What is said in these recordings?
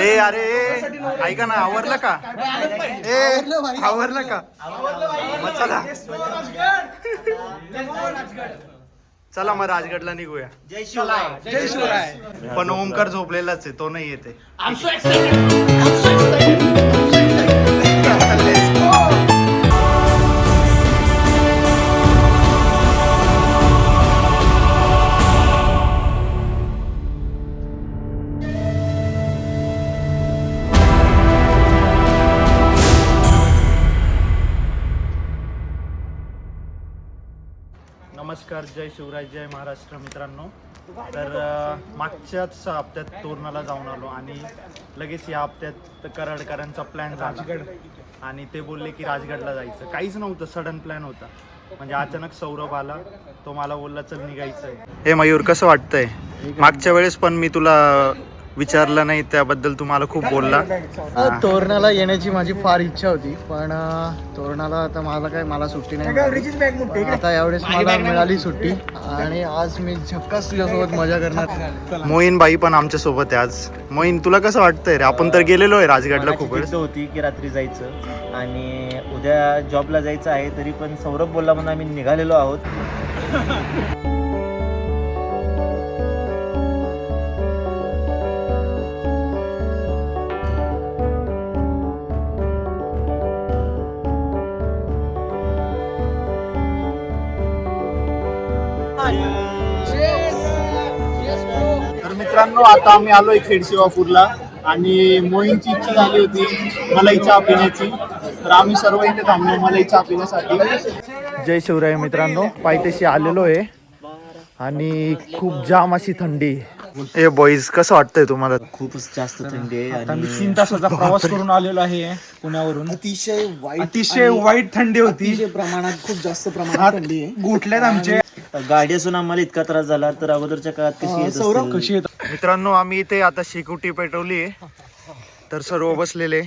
ए अरे ऐका ना आवरलं का? ए आवरलं का? मग चला. चला मग राजगडला निघूया. जय शिवराय. पण ओमकार झोपलेलाच आहे तो नाही येते. जय शिवराय जय महाराष्ट्र मित्रांनो. तर मागच्याच हप्त्यात तोरणाला जाऊन आलो आणि लगेच या हप्त्यात कराडकरांचा प्लॅन झाला. आणि ते बोलले की राजगडला जायचं. काहीच नव्हतं सडन प्लॅन होता. म्हणजे अचानक सौरभ आला तो मला बोलला चल निघायचंय. हे मयूर कसं वाटतंय? मागच्या वेळेस पण मी तुला विचारलं नाही त्याबद्दल तू मला खूप बोलला. तोरणाला येण्याची माझी फार इच्छा होती पण तोरणाला आता मला काय मला सुट्टी नाही आता यावेळेस मला मिळाली सुट्टी. आणि आज मी झक्कास तुझ्यासोबत मजा करणार. मोईन बाई पण आमच्यासोबत आहे आज. मोईन तुला कसं वाटतंय रे? आपण तर गेलेलो आहे राजगडला खूप होती की रात्री जायचं. आणि उद्या जॉबला जायचं आहे तरी पण सौरभ बोलला म्हणून आम्ही निघालेलो आहोत. मित्रांनो आता आम्ही आलोय खेड शिवापूरला आणि मोहींची इच्छा झाली होती मलाई चहा पिण्याची तर आम्ही सर्व इथे थांबलो मलाई चहा पिण्यासाठी जय शिवराय मित्रांनो पायथ्याशी आलेलो आहे. आणि खूप जाम अशी थंडी. ए बॉईज कसं वाटतंय तुम्हाला? खूपच जास्त थंडी आहे आता मी तीन तासाचा प्रवास करून आलेलो आहे पुण्यावरून. अतिशय वाईट अतिशय वाईट थंडी होती. अतिशय प्रमाणात खूप जास्त प्रमाणात थंडी आहे. गोठल्यात आमचे. गाडी असून आम्हाला इतका त्रास झाला तर अगोदरच्या काळात कशी येत सौरभ? कशी येत? मित्रांनो आम्ही इथे आता शिकुटी पेटवली आहे. तर सर्व बसलेले.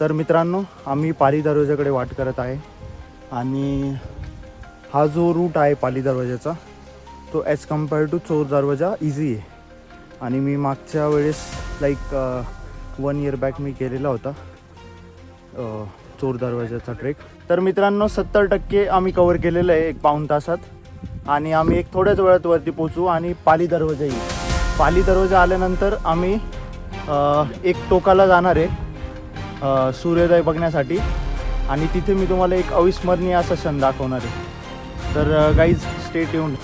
तर मित्रांनो आम्ही पाली दरवाजाकडे वाट करत आहे. आणि हा जो रूट आहे पाली दरवाजाचा तो ॲज कंपेअर टू चोर दरवाजा इझी आहे. आणि मी मागच्या वेळेस लाईक वन इयर बॅक मी केलेला होता चोर दरवाजाचा ट्रेक तर मित्रांनो सत्तर टक्के आम्ही कवर केलेलं आहे एक पाऊण तासात. आणि आम्ही एक थोड्याच वेळात वरती पोचू आणि पाली दरवाजा येईल. पाली दरवाजा आल्यानंतर आम्ही एक टोकाला जाणार आहे. सूर्योदय बघण्यासाठी. आणि तिथे मी तुम्हाला एक अविस्मरणीय असा क्षण दाखवणार आहे. तर गाईज स्टेट येऊन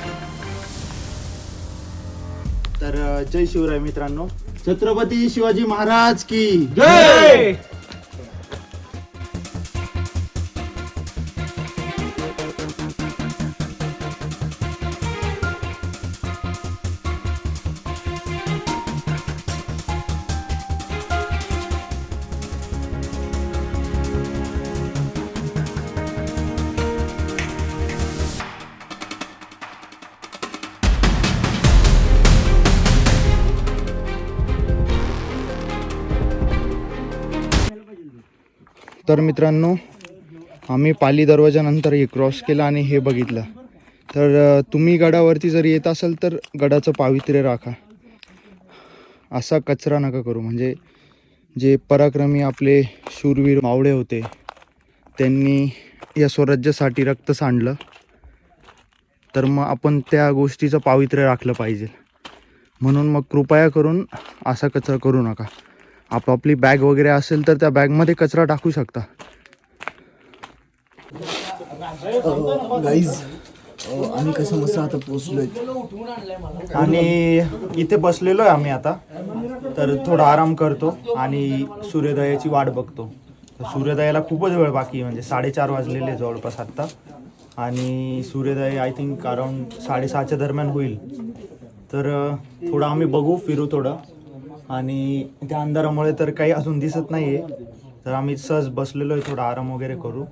तर जय शिवराय मित्रांनो. छत्रपती शिवाजी महाराज की जय! तर मित्रांनो आम्ही पाली दरवाजानंतर हे क्रॉस केलं आणि हे बघितलं. तर तुम्ही गडावरती जर येत असाल तर गडाचं पावित्र्य राखा. असा कचरा नका करू. म्हणजे जे पराक्रमी आपले शूरवीर मावळे होते त्यांनी या स्वराज्यासाठी रक्त सांडलं. तर मग आपण त्या गोष्टीचं पावित्र्य राखलं पाहिजे. म्हणून मग कृपया करून असा कचरा करू नका. आपापली बॅग वगैरे असेल तर त्या बॅगमध्ये कचरा टाकू शकता. गाईज हो, आम्ही कसं मस्त आता पोचलोय. आणि इथे बसलेलो आहे आम्ही आता. तर थोडा आराम करतो आणि सूर्योदयाची वाट बघतो. सूर्योदयाला खूपच वेळ बाकी आहे म्हणजे साडेचार वाजलेले जवळपास आत्ता आणि सूर्योदय आय थिंक अराऊंड साडेसहाच्या दरम्यान होईल. तर थोडं आम्ही बघू फिरू थोडं. आणि त्या अंधारामुळे तर काही अजून दिसत नाही आहे तर आम्ही सहज बसलेलो आहे थोडा आराम वगैरे करू.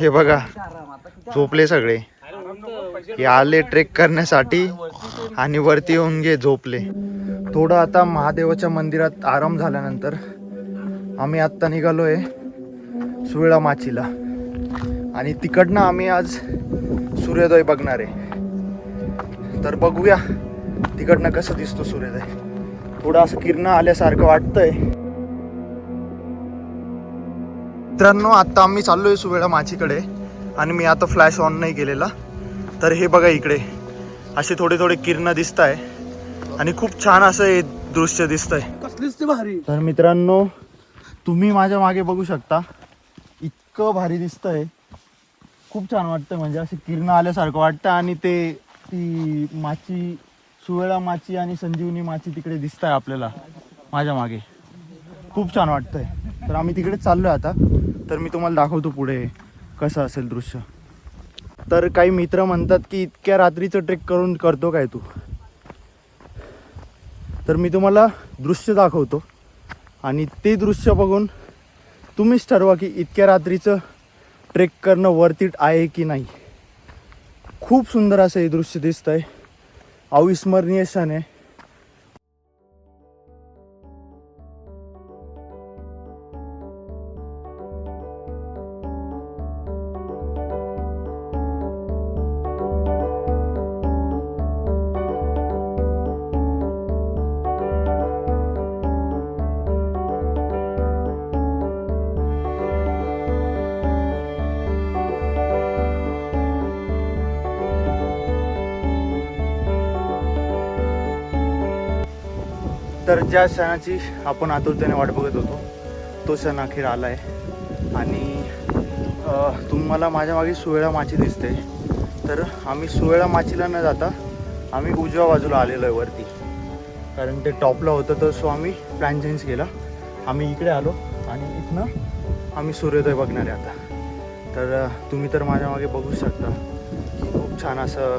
हे बघा झोपले सगळे. हे आले ट्रेक करण्यासाठी आणि वरती येऊन गे झोपले. थोडं आता महादेवाच्या मंदिरात आराम झाल्यानंतर आम्ही आत्ता निघालो आहे सुवेळा माचीला. आणि तिकडनं आम्ही आज सूर्योदय बघणार. आहे तर बघूया तिकडनं कसं दिसतो सूर्योदय. थोडं असं किरण आल्यासारखं वाटतंय. मित्रांनो आता आम्ही चाललोय सुवेळा माचीकडे आणि मी आता फ्लॅश ऑन नाही केलेला. तर हे बघा इकडे. असे थोडे थोडे किरण दिसत आहे आणि खूप छान असं हे दृश्य दिसतंय. कसलीच ते भारी. तर मित्रांनो तुम्ही माझ्या मागे बघू शकता इतकं भारी दिसतंय. खूप छान वाटतं. म्हणजे असं किरण आल्यासारखं वाटतं आणि ते ती माची सुवेळा माची आणि संजीवनी माची तिकडे दिसत आहे आपल्याला माझ्या मागे. खूप छान वाटतंय. तर आम्ही तिकडे चाललोय आता. तर मी तुम्हाला दाखवतो पुढे कसं असेल दृश्य. तर काही मित्र म्हणतात की इतक्या रात्रीचं ट्रेक करून करतो काय तू? तर मी तुम्हाला दृश्य दाखवतो. आणि ते दृश्य बघून तुम्हीच ठरवा की इतक्या रात्रीचं ट्रेक करणं वर्थिट आहे की नाही? खूप सुंदर असं हे दृश्य दिसतं आहे अविस्मरणीय क्षण आहे. तर ज्या क्षणाची आपण आतुरतेने वाट बघत होतो तो क्षण अखेर आला आहे आणि तुम्हाला माझ्या मागे सुवेळा माची दिसते. तर आम्ही सुवेळा माचीला न जाता आम्ही उजव्या बाजूला आलेलो आहे वरती. कारण ते टॉपला होतं तर सो आम्ही प्लॅन चेंज केला. आम्ही इकडे आलो आणि इथनं आम्ही सूर्योदय बघणार आहे आता. तर तुम्ही तर माझ्या मागे बघू शकता की खूप छान असं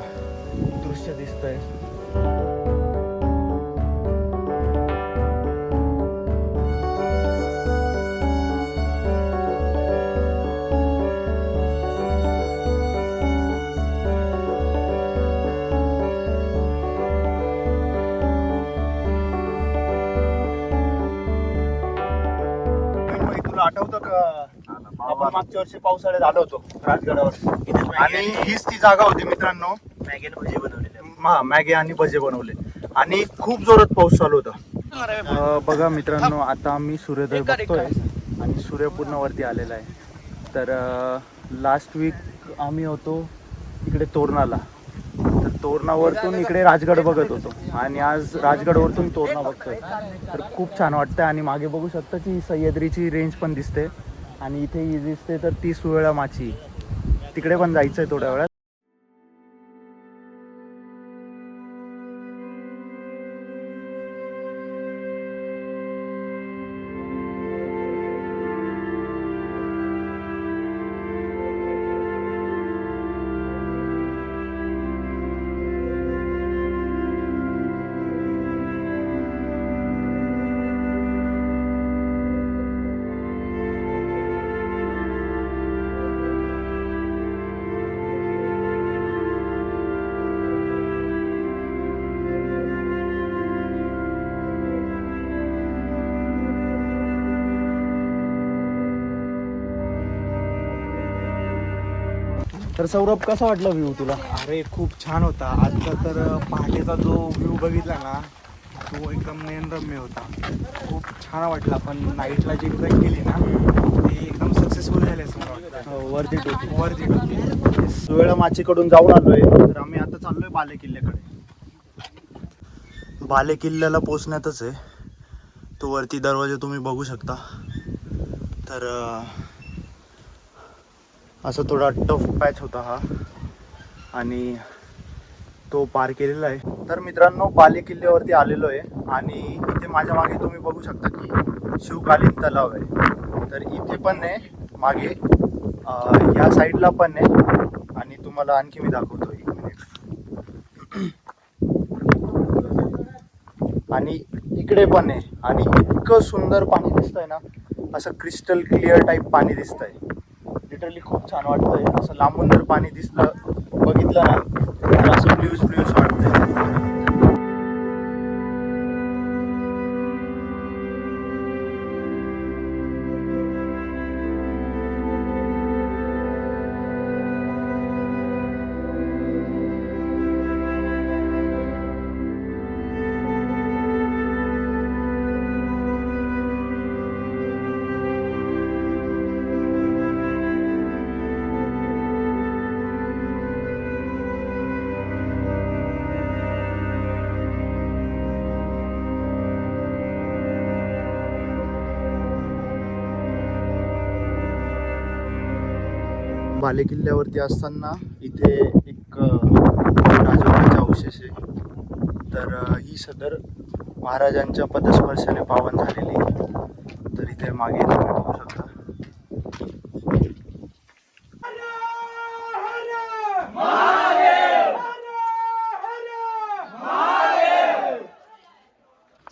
दृश्य दिसतंय. आहे आठवतं का? आपण मागच्या वर्षी पावसाळ्यात आलो होतो. राजगडावर. आणि हीच ती जागा होती मित्रांनो. हा मॅगी आणि भजे बनवले. आणि खूप जोरात पाऊस चालू होता. बघा मित्रांनो आता आम्ही सूर्योदय बघतोय आणि सूर्य पूर्ण वरती आलेला आहे. तर लास्ट वीक आम्ही होतो इकडे तोरणाला. तर तोरणावरतून इकडे राजगड बघत होतो. आणि आज राजगडवरतून तोरणा बघतोय. तर खूप छान वाटतं आणि मागे बघू शकता की सह्याद्रीची रेंज पण दिसते. आणि इथे ही दिसते तर ती सुवेळा माची. तिकडे पण जायचं आहे थोड्या वेळात. तर सौरभ कसा वाटला व्ह्यू तुला? अरे खूप छान होता. आजचा तर पहाटेचा जो व्ह्यू बघितला ना तो एकदम नयनरम्य होता. खूप छान वाटला पण नाईटला जी ट्रेक केली ना ती एकदम सक्सेसफुल झाली असं मला वाटतं. वरती टोपी वरती होती. सुवेळा माचीकडून जाऊन आलोय. तर आम्ही आता चाललोय बाले किल्ल्याकडे. बाले किल्ल्याला पोचण्यातच आहे. तो वरती दरवाजा तुम्ही बघू शकता. तर असा थोडा टफ पॅच होता हा. आणि तो पार केलेला आहे. तर मित्रांनो बाले किल्ल्यावरती आलेलो आहे. आणि इथे माझ्या मागे तुम्ही बघू शकता की शिवकालीन तलाव आहे. तर इथे पण आहे मागे. या साईडला पण आहे. आणि तुम्हाला आणखी मी दाखवतो एक मिनिट आणि इकडे पण आहे. आणि इतकं सुंदर पाणी दिसतंय ना असं क्रिस्टल क्लिअर टाईप पाणी दिसतंय. लिटरली खूप छान वाटतंय. असं लांबून जर पाणी दिसलं बघितलं ना तर असं ब्ल्यूज ब्ल्यूज वाटतंय. बालेकिल्ल्यावरती असताना इथे एक राजवाड्याचे अवशेष आहे. तर ही सदर महाराजांच्या पदस्पर्शाने पावन झालेली आहे. तर इथे मागे तुम्ही बघू शकता.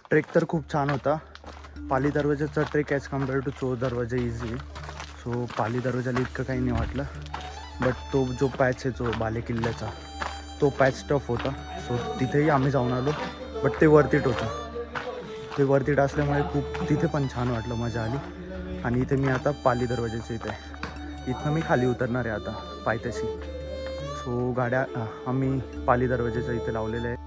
ट्रेक तर खूप छान होता. पाली दरवाजाचा ट्रेक ॲज कंपेअर टू चोर दरवाजा इझी सो पाली दरवाजाला इतकं काही नाही वाटलं. बट तो जो पॅच आहे जो बाले किल्ल्याचा तो पॅच टफ होता. सो तिथेही आम्ही जाऊन आलो. बट ते वरतीट होतं. ते वरतीट असल्यामुळे खूप तिथे पण छान वाटलं मजा आली. आणि इथे मी आता पाली दरवाजाच्या इथे आहे. इथनं मी खाली उतरणार आहे आता पायथ्याशी. सो गाड्या आम्ही पाली दरवाजाच्या इथे लावलेल्या आहे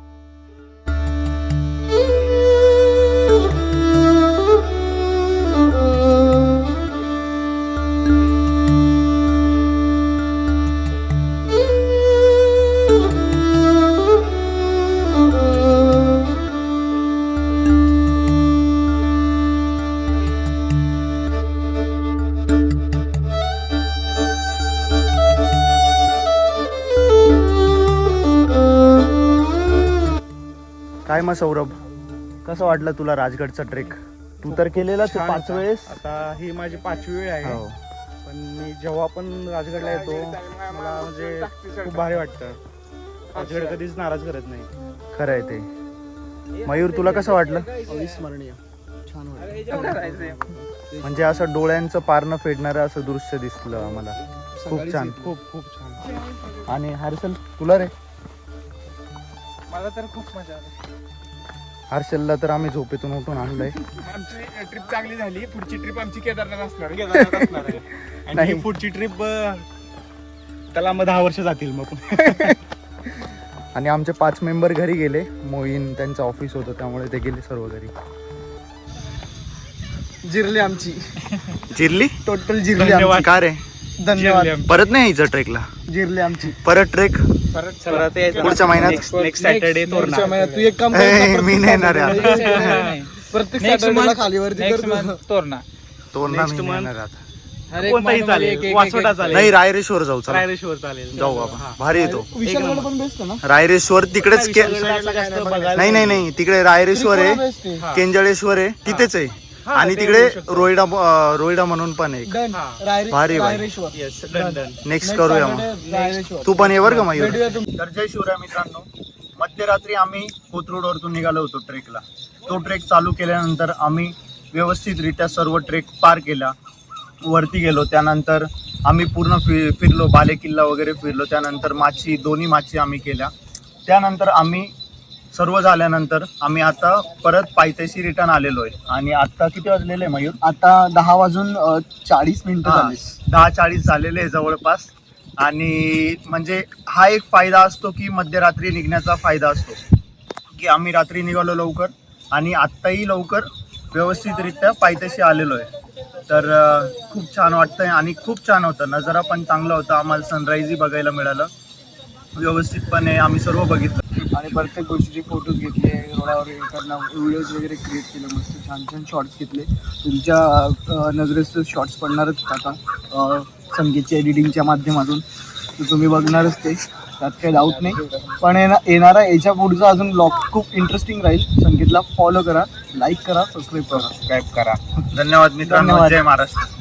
काय मग सौरभ? कसं वाटलं तुला राजगडचा ट्रेक तू तर केलेलाच छान पाच होता. वेळेस. आता ही माझी पाचवी वेळ आहे. हो. पण मी जेव्हा पण राजगडला येतो मला म्हणजे खूप भारी वाटतं. राजगड कधीच नाराज करत नाही. खरं आहे ते. मयूर तुला कसं वाटलं? अविस्मरणीय. छान वाटलं. म्हणजे असं डोळ्यांचं पारणं फेडणारं असं दृश्य दिसलं आम्हाला. खूप छान. खूप खूप छान. आणि हर्षल तुला रे? मला तर खूप मजा आली. हर्षलला तर आम्ही झोपेतून उठून आणलंय. आमची ट्रिप चांगली झाली. पुढची ट्रिप आमची केदारनाथ असणार. केदारनाथ असणार आहे. आणि नाही. ही पुढची ट्रिप त्याला मग दहा वर्ष जातील मग. आणि आमचे पाच मेंबर घरी गेले. मोईन त्यांचं ऑफिस होतं त्यामुळे ते गेले सर्व घरी. जिरली आमची. चिरली टोटल जिरली धन्यवाद. आमची. का रे? धन्यवाद. परत नाही यायचं ट्रेकला? जिरली आमची. परत ट्रेक? परत यायचं. पुढच्या महिन्यात? Next Saturday पुढच्या तोरणा. महिन्यात तू एक काम कर ना, मी नाही येणार. Saturday- प्रत्येक. तोरणा तो ना Next मी नाही month. येणार आता. हर एक कोणताही एक- चालेल एक- वासोटा एक- चालेल नाही रायरेश्वर जाऊ चला रायरेश्वर चालेल जाऊ आपण भारी येतो विशालगड पण बेस्ट आहे ना रायरेश्वर तिकडेच के नाही नाही नाही तिकडे रायरेश्वर आहे best आहे. हा. केंजळेश्वर आहे तिथेच आहे आणि तिकडे शकतो. रोईडा अं, रोईडा म्हणून पण. हा. रायरे- भारी भाई. Raireshwar. Yes done done next करूया Saturday मग रायरेश्वर. तू पण ये बरं का मयूर भेटूया तुम- तर जय शिवराय मित्रांनो मध्यरात्री आम्ही कोथरूडवरतून निघालो होतो ट्रेकला तो ट्रेक चालू केल्यानंतर आम्ही व्यवस्थितरित्या सर्व ट्रेक पार केला वरती गेलो त्यानंतर आम्ही पूर्ण फि फिरलो बाले किल्ला वगैरे फिरलो त्यानंतर माची दोन्ही माची आम्ही केल्या त्यानंतर आम्ही सर्व झाल्यानंतर आम्ही आता परत पायथ्याशी रिटर्न आलेलो आहे. आणि आता किती वाजलेले आहे मयूर? आता दहा वाजून चाळीस मिनिटं हा, झाली. दहा चाळीस झालेले आहे जवळपास. आणि म्हणजे हा एक फायदा असतो की मध्यरात्री निघण्याचा फायदा असतो. की आम्ही रात्री निघालो लवकर आणि आत्ताही लवकर व्यवस्थितरित्या पायथ्याशी आलेलो आहे. तर अं, खूप छान वाटतंय आणि खूप छान होतं. नजारा पण चांगला होता. आम्हाला सनराईजही बघायला मिळालं. व्यवस्थितपणे आम्ही सर्व बघितलं. आणि प्रत्येक गोष्टीचे फोटोज घेतले रोडावर हे करणं व्हिडिओज वगैरे क्रिएट केले मस्त छान छान शॉर्ट्स घेतले. तुमच्या अ, नजरेत शॉर्ट्स पडणारच आता. संगीतच्या एडिटिंगच्या माध्यमातून. तर तुम्ही बघणारच ते. त्यात काही डाऊट नाही. पण येणा येणारा याच्या पुढचा अजून ब्लॉग खूप इंटरेस्टिंग राहील. संगीतला फॉलो करा लाईक करा सबस्क्राईब करा. सबस्क्राईब करा. धन्यवाद मित्रांनो. धन्यवाद. जय महाराष्ट्र.